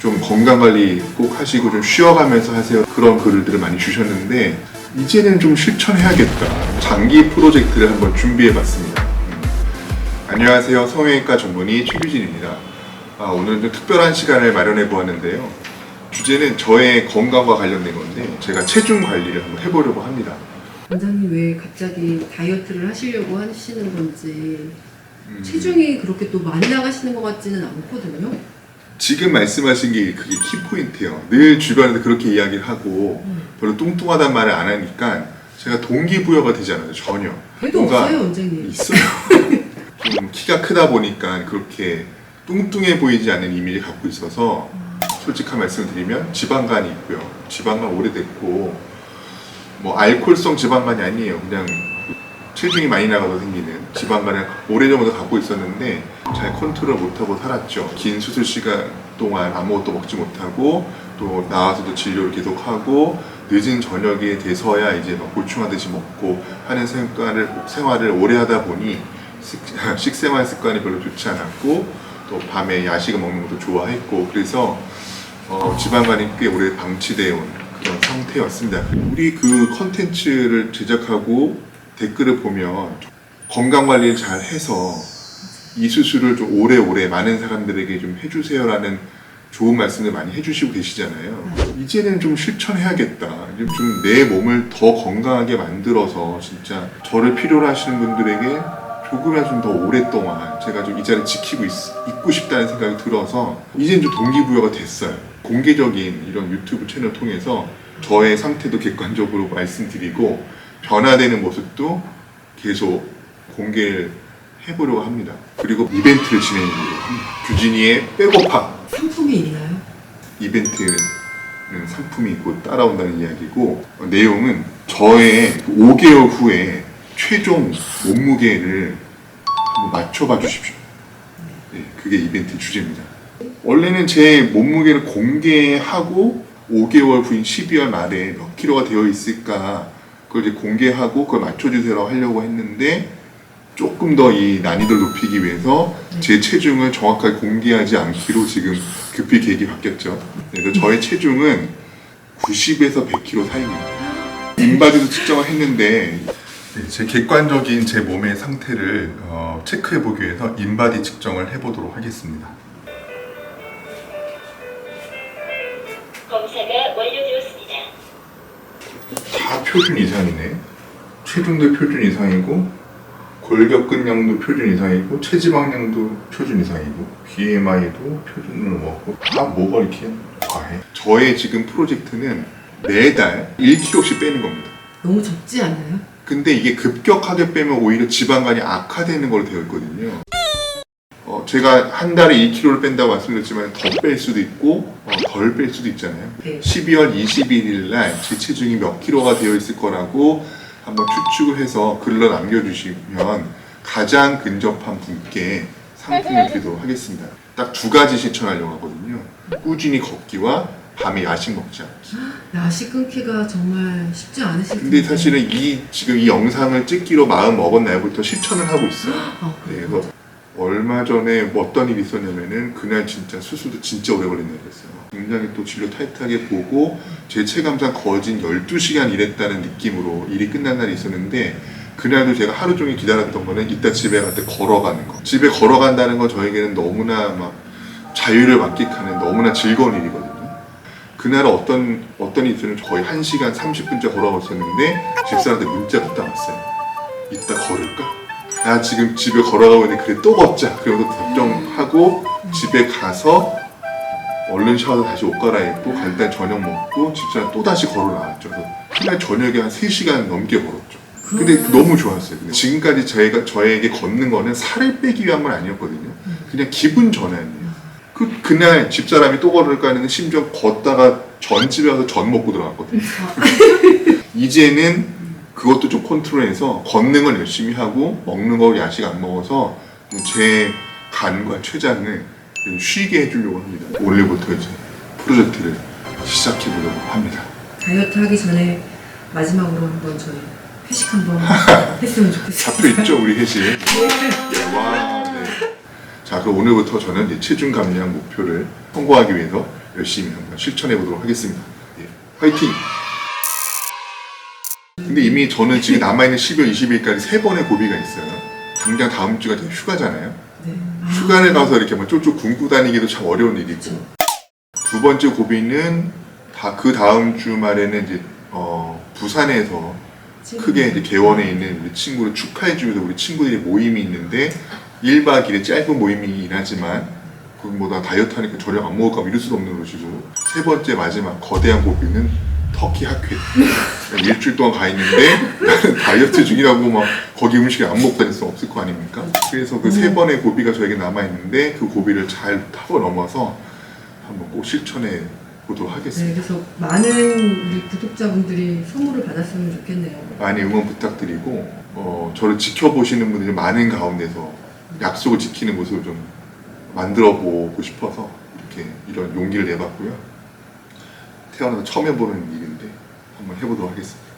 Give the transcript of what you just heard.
좀 건강 관리 꼭 하시고 좀 쉬어가면서 하세요. 그런 글들을 많이 주셨는데 이제는 좀 실천해야겠다. 장기 프로젝트를 한번 준비해봤습니다. 음. 안녕하세요. 성형외과 전문의 최규진입니다. 아, 오늘은 좀 특별한 시간을 마련해 보았는데요. 주제는 저의 건강과 관련된 건데 제가 체중 관리를 한번 해보려고 합니다. 원장님 왜 갑자기 다이어트를 하시려고 하시는 건지 음, 체중이 그렇게 또 많이 나가시는 것 같지는 않거든요. 지금 말씀하신 게 그게 키포인트예요. 늘 주변에서 그렇게 이야기를 하고 음. 별로 뚱뚱하다는 말을 안 하니까 제가 동기부여가 되지 않아요. 전혀. 뭔가 없어요, 원장님. 있어요. 좀 키가 크다 보니까 그렇게 뚱뚱해 보이지 않는 이미지를 갖고 있어서 솔직한 말씀을 드리면 지방간이 있고요. 지방간 오래됐고 뭐 알코올성 지방간이 아니에요. 그냥 체중이 많이 나가서 생기는 지방간을 오래전부터 갖고 있었는데 잘 컨트롤 못하고 살았죠. 긴 수술 시간 동안 아무것도 먹지 못하고 또 나와서도 진료를 계속하고 늦은 저녁에 돼서야 이제 막 보충하듯이 먹고 하는 생활을, 생활을 오래 하다 보니 식, 식생활 습관이 별로 좋지 않았고 또 밤에 야식을 먹는 것도 좋아했고 그래서 어, 지방간이 꽤 오래 방치되어 온 그런 상태였습니다. 우리 그 컨텐츠를 제작하고 댓글을 보면 건강 관리를 잘 해서 이 수술을 좀 오래오래 많은 사람들에게 좀 해주세요라는 좋은 말씀을 많이 해주시고 계시잖아요. 이제는 좀 실천해야겠다. 좀 내 몸을 더 건강하게 만들어서 진짜 저를 필요로 하시는 분들에게 조금이라도 좀더 오랫동안 제가 좀 이 자리를 지키고 있, 있고 싶다는 생각이 들어서 이제는 좀 동기부여가 됐어요. 공개적인 이런 유튜브 채널 통해서 저의 상태도 객관적으로 말씀드리고 변화되는 모습도 계속 공개를 해보려고 합니다. 그리고 이벤트를 진행하려고 합니다. 규진이의 백오파 상품이 있나요? 이벤트는 상품이 곧 따라온다는 이야기고 어, 내용은 저의 5개월 후에 최종 몸무게를 한번 맞춰봐 주십시오. 네, 그게 이벤트 주제입니다. 원래는 제 몸무게를 공개하고 5개월 후인 12월 말에 몇 킬로가 되어 있을까 그걸 이제 공개하고 그걸 맞춰주세요 하려고 했는데 조금 더 이 난이도를 높이기 위해서 제 체중을 정확하게 공개하지 않기로 지금 급히 계획이 바뀌었죠. 그래서 저의 체중은 90에서 100kg 사이입니다. 인바디도 측정을 했는데 네, 제 객관적인 제 몸의 상태를 어, 체크해 보기 위해서 인바디 측정을 해보도록 하겠습니다. 다 표준 이상이네. 체중도 표준 이상이고 골격근량도 표준 이상이고 체지방량도 표준 이상이고 BMI도 표준으로 먹고 다 뭐가 이렇게 과해? 저의 지금 프로젝트는 매달 1kg씩 빼는 겁니다. 너무 적지 않아요? 근데 이게 급격하게 빼면 오히려 지방간이 악화되는 걸로 되어 있거든요. 어, 제가 한 달에 2kg를 뺀다고 말씀드렸지만 더 뺄 수도 있고 어, 덜뺄 수도 있잖아요. 네. 12월 21일 날 제 체중이 몇 킬로가 되어 있을 거라고 한번 추측을 해서 글로 남겨주시면 가장 근접한 분께 상품을 드리도록 하겠습니다. 딱 두 가지 실천하려고 하거든요. 꾸준히 걷기와 밤에 야식 먹지 않기. 야식 끊기가 정말 쉽지 않으실 텐데. 근데 사실은 이 지금 이 영상을 찍기로 마음 먹은 날부터 실천을 하고 있어요. 아, 네? 그래서 얼마 전에 뭐 어떤 일이 있었냐면은 그날 진짜 수술도 진짜 오래 걸린 날이었어요. 굉장히 또 진료 타이트하게 보고 제 체감상 거진 12시간 일했다는 느낌으로 일이 끝난 날이 있었는데 그날도 제가 하루 종일 기다렸던 거는 이따 집에 갈 때 걸어가는 거. 집에 걸어간다는 건 저에게는 너무나 막 자유를 만끽하는 너무나 즐거운 일이거든요. 그날 어떤 어떤 있었냐면 거의 1시간 30분째 걸어가고 있었는데 집사람한테 문자가 딱 왔어요. 이따 걸을까? 나 지금 집에 걸어가고 있는데 그래 또 걷자. 그러면서 답정하고 집에 가서 얼른 샤워해서 다시 옷 갈아입고 간단 저녁 먹고 집사람 또 다시 걸어 나왔죠. 그래서 그날 저녁에 한 3시간 넘게 걸었죠. 근데 그러면- 너무 좋았어요. 근데 지금까지 저희가 저에게 걷는 거는 살을 빼기 위한 건 아니었거든요. 그냥 기분 전환이에요. 그 그날 집사람이 또 걸을까 했는데 심지어 걷다가 전집에 가서 전 먹고 들어갔거든요. 이제는 그것도 좀 컨트롤해서 걷는 걸 열심히 하고 먹는 거 야식 안 먹어서 제 간과 췌장을 좀 쉬게 해주려고 합니다. 올해부터 이제 프로젝트를 시작해 보려고 합니다. 다이어트 하기 전에 마지막으로 한번 저희 회식 한번 했으면 좋겠어요. 잡혀 있죠 우리 회식. 와, 네. 자 그럼 오늘부터 저는 이제 체중 감량 목표를 성공하기 위해서 열심히 한번 실천해 보도록 하겠습니다. 예, 화이팅! 근데 이미 저는 지금 남아있는 12월 20일까지 세 번의 고비가 있어요. 당장 다음 주가 이제 휴가잖아요. 네. 휴가를 가서 이렇게 막 쫄쫄 굶고 다니기도 참 어려운 일이고 두 번째 고비는 다 그 다음 주말에는 이제 어, 부산에서 크게 이제 개원에 있는 우리 친구를 축하해 주면서 우리 친구들이 모임이 있는데 1박 2일의 짧은 모임이긴 하지만 그보다 다이어트 하니까 저녁 안 먹을까 봐 이럴 수도 없는 것이고 세 번째 마지막 거대한 고비는 터키 학회 일주일 동안 가 있는데 나는 다이어트 중이라고 막 거기 음식을 안 먹고 다닐 수 없을 거 아닙니까? 그래서 그 세 번의 고비가 저에게 남아 있는데 그 고비를 잘 타고 넘어서 한번 꼭 실천해 보도록 네, 하겠습니다. 그래서 많은 우리 구독자분들이 선물을 받았으면 좋겠네요. 많이 응원 부탁드리고 어, 저를 지켜보시는 분들이 많은 가운데서 약속을 지키는 모습을 좀 만들어 보고 싶어서 이렇게 이런 용기를 내봤고요. 태어나서 처음 해보는 일인데 한번 해보도록 하겠습니다.